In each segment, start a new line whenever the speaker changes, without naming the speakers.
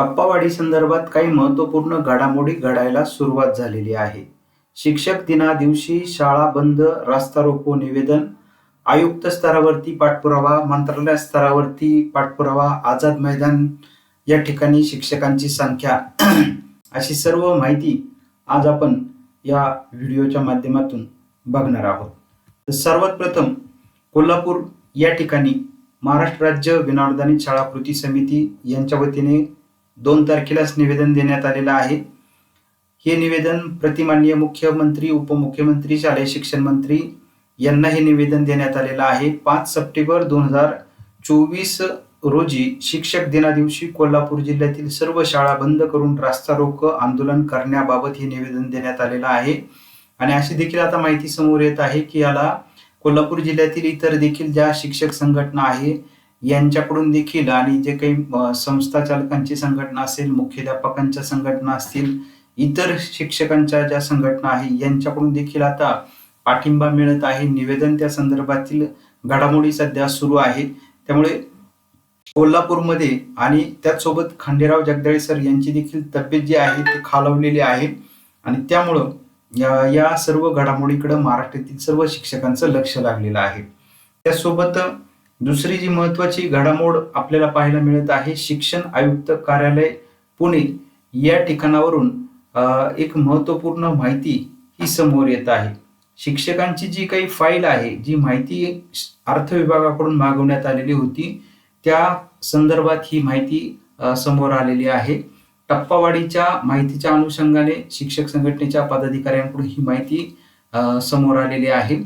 कप्पावाडी संदर्भात काही महत्त्वपूर्ण घडामोडी घडायला सुरुवात झालेली आहे. शिक्षक दिना दिवशी शाळा बंद रास्ता रोको निवेदन आयुक्त स्तरावरती पाठपुरावा मंत्रालय स्तरावरती पाठपुरावा आझाद मैदान या ठिकाणी शिक्षकांची संख्या. अशी सर्व माहिती आज आपण या व्हिडिओच्या माध्यमातून बघणार आहोत. तर सर्वात प्रथम कोल्हापूर या ठिकाणी महाराष्ट्र राज्य विनाअनुदानित शाळा कृती समिती यांच्या वतीने दोन तारखेलाच निवेदन देण्यात आलेलं आहे. हे निवेदन प्रतिमाननीय मुख्यमंत्री उपमुख्यमंत्री शालेय शिक्षण मंत्री यांना हे निवेदन देण्यात आलेलं आहे. पाच सप्टेंबर दोन हजार चोवीस रोजी शिक्षक दिनादिवशी कोल्हापूर जिल्ह्यातील सर्व शाळा बंद करून रास्ता रोको आंदोलन करण्याबाबत हे निवेदन देण्यात आलेलं आहे. आणि अशी देखील आता माहिती समोर येत आहे की याला कोल्हापूर जिल्ह्यातील इतर देखील ज्या शिक्षक संघटना आहे यांच्याकडून देखील आणि जे काही संस्था चालकांची संघटना असेल मुख्याध्यापकांच्या संघटना असतील इतर शिक्षकांच्या ज्या संघटना आहे यांच्याकडून देखील आता पाठिंबा मिळत आहे. निवेदन त्या संदर्भातील घडामोडी सध्या सुरू आहे. त्यामुळे कोल्हापूरमध्ये आणि त्याचसोबत खंडेराव जगदाळे सर यांची देखील तब्येत जी आहे ती खालावलेली आहे. आणि त्यामुळं या या सर्व घडामोडीकडे महाराष्ट्रातील सर्व शिक्षकांचं लक्ष लागलेलं आहे. त्यासोबत दुसरी जी महत्वाची घडामोड आपल्याला पाहायला मिळत आहे शिक्षण आयुक्त कार्यालय पुणे. या ठिकाणावरून एक महत्त्वपूर्ण माहिती ही समोर येत आहे. शिक्षकांची जी काही फाईल आहे जी माहिती अर्थ विभागाकडून मागवण्यात आलेली होती त्या संदर्भात ही माहिती समोर आलेली आहे. टप्पावाढीच्या माहितीच्या अनुषंगाने शिक्षक संघटनेच्या पदाधिकाऱ्यांकडून ही माहिती समोर आलेली आहे.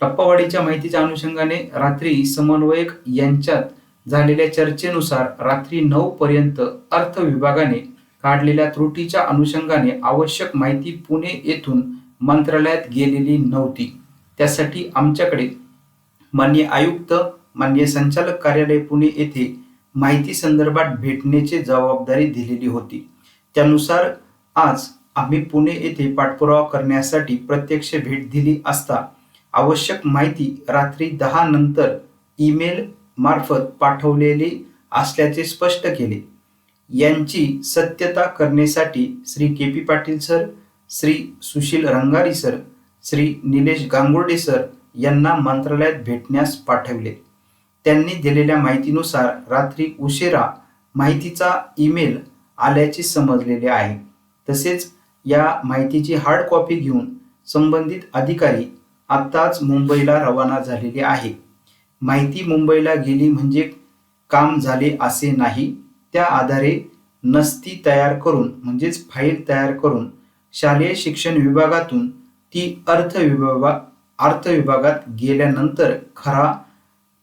टप्पावाडीच्या माहितीच्या अनुषंगाने रात्री समन्वयक यांच्यात झालेल्या चर्चेनुसार रात्री नऊ पर्यंत अर्थ विभागाने काढलेल्या त्रुटीच्या अनुषंगाने आवश्यक माहिती पुणे येथून मंत्रालयात गेलेली नव्हती. त्यासाठी आमच्याकडे मान्य आयुक्त मान्य संचालक कार्यालय पुणे येथे माहिती संदर्भात भेटण्याची जबाबदारी दिलेली होती. त्यानुसार आज आम्ही पुणे येथे पाठपुरावा करण्यासाठी प्रत्यक्ष भेट दिली असता आवश्यक माहिती रात्री दहा नंतर ईमेल मार्फत पाठवलेली असल्याचे स्पष्ट केले. यांची सत्यता करण्यासाठी Shri K P Patil sir Shri Sushil Rangari sir Shri Nilesh Gangurde sir यांना मंत्रालयात भेटण्यास पाठवले. त्यांनी दिलेल्या माहितीनुसार रात्री उशिरा माहितीचा ईमेल आल्याचे समजलेले आहे. तसेच या माहितीची हार्ड कॉपी घेऊन संबंधित अधिकारी आत्ताच मुंबईला रवाना झालेले आहे. माहिती मुंबईला गेली म्हणजे काम झाले असे नाही. त्या आधारे नस्ती तयार करून म्हणजेच फाईल तयार करून शालेय शिक्षण विभागातून ती अर्थ विभागा अर्थ विभागात गेल्यानंतर खरा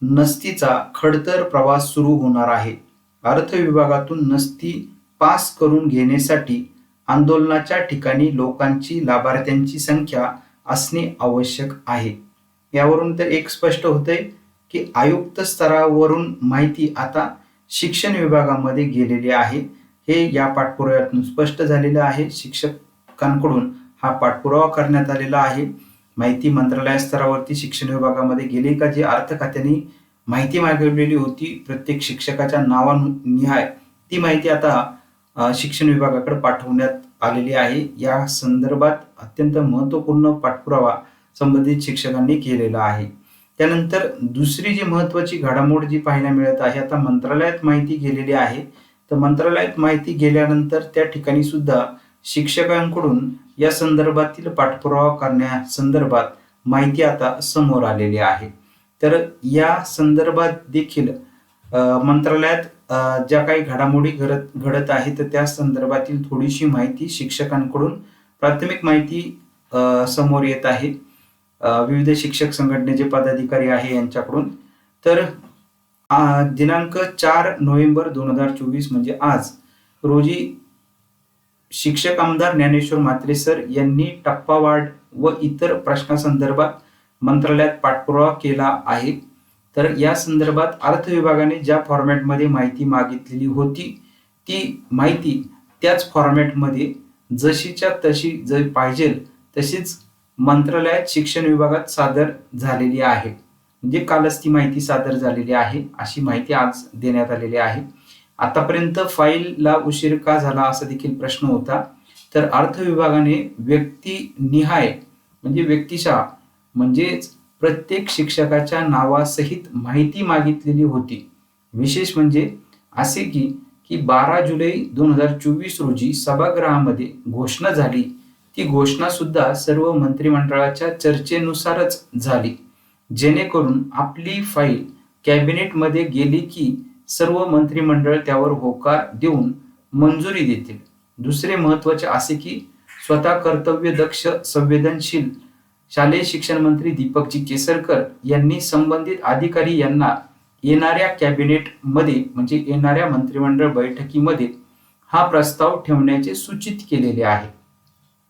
नस्तीचा खडतर प्रवास सुरू होणार आहे. अर्थ विभागातून नस्ती पास करून घेण्यासाठी आंदोलनाच्या ठिकाणी लोकांची लाभार्थ्यांची संख्या असणे आवश्यक आहे. यावरून तर एक स्पष्ट होतंय की आयुक्त स्तरावरून माहिती आता शिक्षण विभागामध्ये गेलेली आहे. हे या पाठपुराव्यातून स्पष्ट झालेलं आहे. शिक्षकांकडून हा पाठपुरावा करण्यात आलेला आहे. माहिती मंत्रालय स्तरावरती शिक्षण विभागामध्ये गेले का? जे अर्थ खात्याने माहिती मागवलेली होती. प्रत्येक शिक्षकाच्या नावानिहाय ती माहिती आता शिक्षण विभागाकडे पाठवण्यात आलेली आहे. या संदर्भात अत्यंत महत्त्वपूर्ण पाठपुरावा संबंधित शिक्षकांनी केलेला आहे. त्यानंतर दुसरी जी महत्वाची घडामोड जी पाहायला मिळत आहे आता मंत्रालयात माहिती गेलेली आहे. तर मंत्रालयात माहिती गेल्यानंतर त्या ठिकाणी सुद्धा शिक्षकांकडून या संदर्भातील पाठपुरावा करण्यासंदर्भात माहिती आता समोर आलेली आहे. तर या संदर्भात देखील मंत्रालयात ज्या काही घडामोडी घडत घडत आहेत तर त्या संदर्भातील थोडीशी माहिती शिक्षकांकडून प्राथमिक माहिती समोर येत आहे. विविध शिक्षक संघटनेचे पदाधिकारी आहे यांच्याकडून. तर दिनांक चार नोव्हेंबर दोन हजार चोवीस म्हणजे आज रोजी शिक्षक आमदार ज्ञानेश्वर म्हात्रे सर यांनी टप्पावाढ व इतर प्रश्नासंदर्भात मंत्रालयात पाठपुरावा केला आहे. तर या संदर्भात अर्थ विभागाने ज्या फॉर्मॅटमध्ये माहिती मागितलेली होती ती माहिती त्याच फॉर्मॅटमध्ये जशीच्या तशी जर पाहिजे तशीच मंत्रालयात शिक्षण विभागात सादर झालेली आहे. म्हणजे कालच ती माहिती सादर झालेली आहे अशी माहिती आज देण्यात आलेली आहे. आतापर्यंत फाईलला उशीर का झाला असा देखील प्रश्न होता. तर अर्थ विभागाने व्यक्तिनिहाय म्हणजे व्यक्तिशा म्हणजेच प्रत्येक शिक्षकाच्या नावासहित माहिती मागितलेली होती. विशेष म्हणजे असे की की बारा जुलै दोन हजार चोवीस रोजी सभागृहामध्ये घोषणा झाली. ती घोषणा सुद्धा सर्व मंत्रिमंडळाच्या चर्चेनुसारच झाली. जेणेकरून आपली फाईल कॅबिनेटमध्ये गेली की सर्व मंत्रिमंडळ त्यावर होकार देऊन मंजुरी देतील. दुसरे महत्त्वाचे असे की स्वतः कर्तव्य दक्ष संवेदनशील शालेय शिक्षण मंत्री दीपकजी केसरकर यांनी संबंधित अधिकारी यांना येणाऱ्या कॅबिनेटमध्ये म्हणजे येणाऱ्या मंत्रिमंडळ बैठकीमध्ये हा प्रस्ताव ठेवण्याचे सूचित केलेले आहे.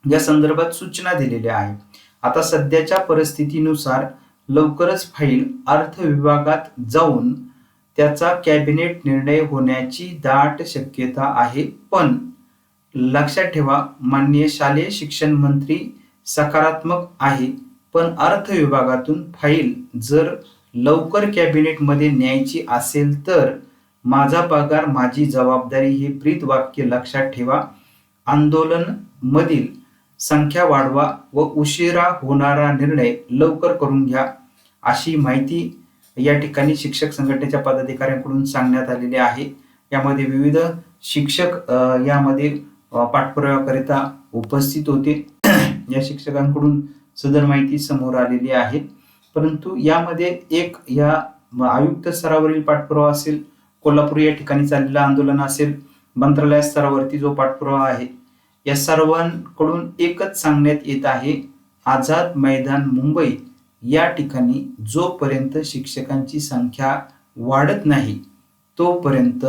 या संदर्भात सूचना दिलेल्या आहे आता सध्याच्या परिस्थितीनुसार लवकरच फाईल अर्थ विभागात जाऊन त्याचा कॅबिनेट निर्णय होण्याची दाट शक्यता आहे. पण लक्षात ठेवा माननीय शालेय शिक्षण मंत्री सकारात्मक आहे पण अर्थ विभागातून फाईल जर लवकर कॅबिनेटमध्ये न्यायची असेल तर माझा पगार माझी जबाबदारी हे प्रीत वाक्य लक्षात ठेवा. आंदोलन मधील संख्या वाढवा व उशिरा होणारा निर्णय लवकर करून घ्या अशी माहिती या ठिकाणी शिक्षक संघटनेच्या पदाधिकाऱ्यांकडून सांगण्यात आलेली आहे. यामध्ये विविध शिक्षक यामध्ये पाठपुराव्याकरिता उपस्थित होते. या शिक्षकांकडून सदर माहिती समोर आलेली आहे. परंतु यामध्ये एक या आयुक्त स्तरावरील पाठपुरावा असेल कोल्हापूर या ठिकाणी चाललेलं आंदोलन असेल मंत्रालय स्तरावरती जो पाठपुरावा आहे या सर्वांकडून एकच सांगण्यात येत आहे आझाद मैदान मुंबई या ठिकाणी जोपर्यंत शिक्षकांची संख्या वाढत नाही तोपर्यंत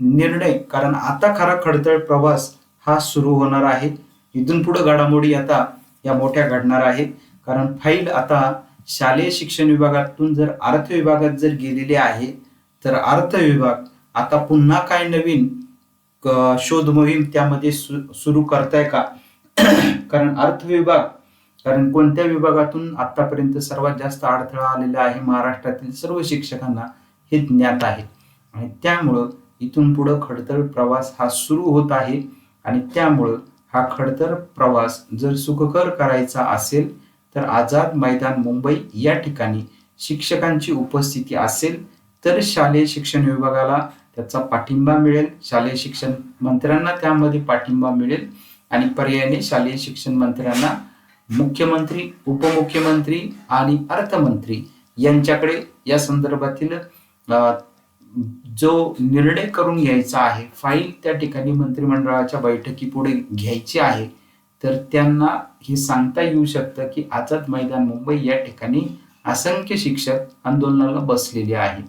निर्णय कारण आता खरा खडतळ प्रवास हा सुरू होणार आहे. इथून पुढे घडामोडी आता या मोठ्या घडणार आहेत. कारण फाईल आता शालेय शिक्षण विभागातून जर अर्थ विभागात जर गेलेले आहे तर अर्थ विभाग आता पुन्हा काय नवीन शोध मोहीम त्यामध्ये सुरू करताय का? कारण अर्थ विभाग कारण कोणत्या विभागातून आतापर्यंत सर्वात जास्त अडथळा आलेला आहे महाराष्ट्रातील सर्व शिक्षकांना हे ज्ञात आहे. आणि त्यामुळं इथून पुढं खडतर प्रवास हा सुरू होत आहे. आणि त्यामुळं हा खडतर प्रवास जर सुखकर करायचा असेल तर आझाद मैदान मुंबई या ठिकाणी शिक्षकांची उपस्थिती असेल तर शालेय शिक्षण विभागाला त्याचा पाठिंबा मिळेल. शालेय शिक्षण मंत्र्यांना त्यामध्ये पाठिंबा मिळेल आणि पर्यायाने शालेय शिक्षण मंत्र्यांना मुख्यमंत्री उपमुख्यमंत्री आणि अर्थमंत्री यांच्याकडे या संदर्भातील जो निर्णय करून घ्यायचा आहे फाईल त्या ठिकाणी मंत्रिमंडळाच्या बैठकी पुढे घ्यायची आहे तर त्यांना हे सांगता येऊ शकतं की आझाद मैदान मुंबई या ठिकाणी असंख्य शिक्षक आंदोलनाला बसलेले आहे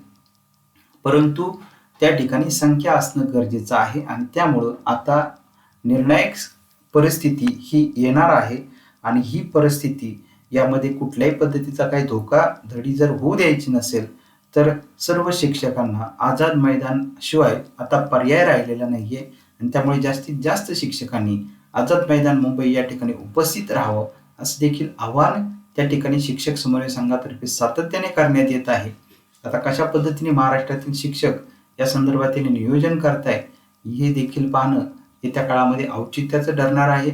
परंतु त्या ठिकाणी संख्या असणं गरजेचं आहे आणि त्यामुळं आता निर्णायक परिस्थिती ही येणार आहे आणि ही परिस्थिती यामध्ये कुठल्याही पद्धतीचा काही धोका धडी जर होऊ द्यायची नसेल तर सर्व शिक्षकांना आझाद मैदान शिवाय आता पर्याय राहिलेला नाहीये. आणि त्यामुळे जास्तीत जास्त शिक्षकांनी आझाद मैदान मुंबई या ठिकाणी उपस्थित राहावं असं देखील आव्हान त्या ठिकाणी शिक्षक समन्वय संघातर्फे सातत्याने करण्यात येत आहे. आता कशा पद्धतीने महाराष्ट्रातील शिक्षक या संदर्भातील नियोजन करताय हे देखील पाहणं येत्या काळामध्ये औचित्याचं ठरणार आहे.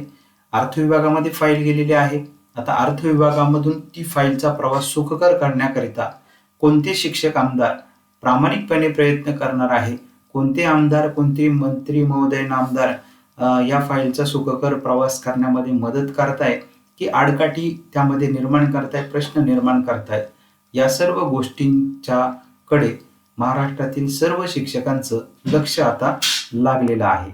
अर्थ विभागामध्ये फाईल गेलेली आहे. आता अर्थ विभागामधून ती फाईलचा प्रवास सुखकर करण्याकरिता कोणते शिक्षक आमदार प्रामाणिकपणे प्रयत्न करणार आहे? कोणते आमदार कोणते मंत्री महोदय आमदार या फाईलचा सुखकर प्रवास करण्यामध्ये मदत करताय? की आडकाठी त्यामध्ये निर्माण करताय प्रश्न निर्माण करतायत या सर्व गोष्टींच्या कडे महाराष्ट्रातील सर्व शिक्षकांचं लक्ष आता लागलेलं आहे.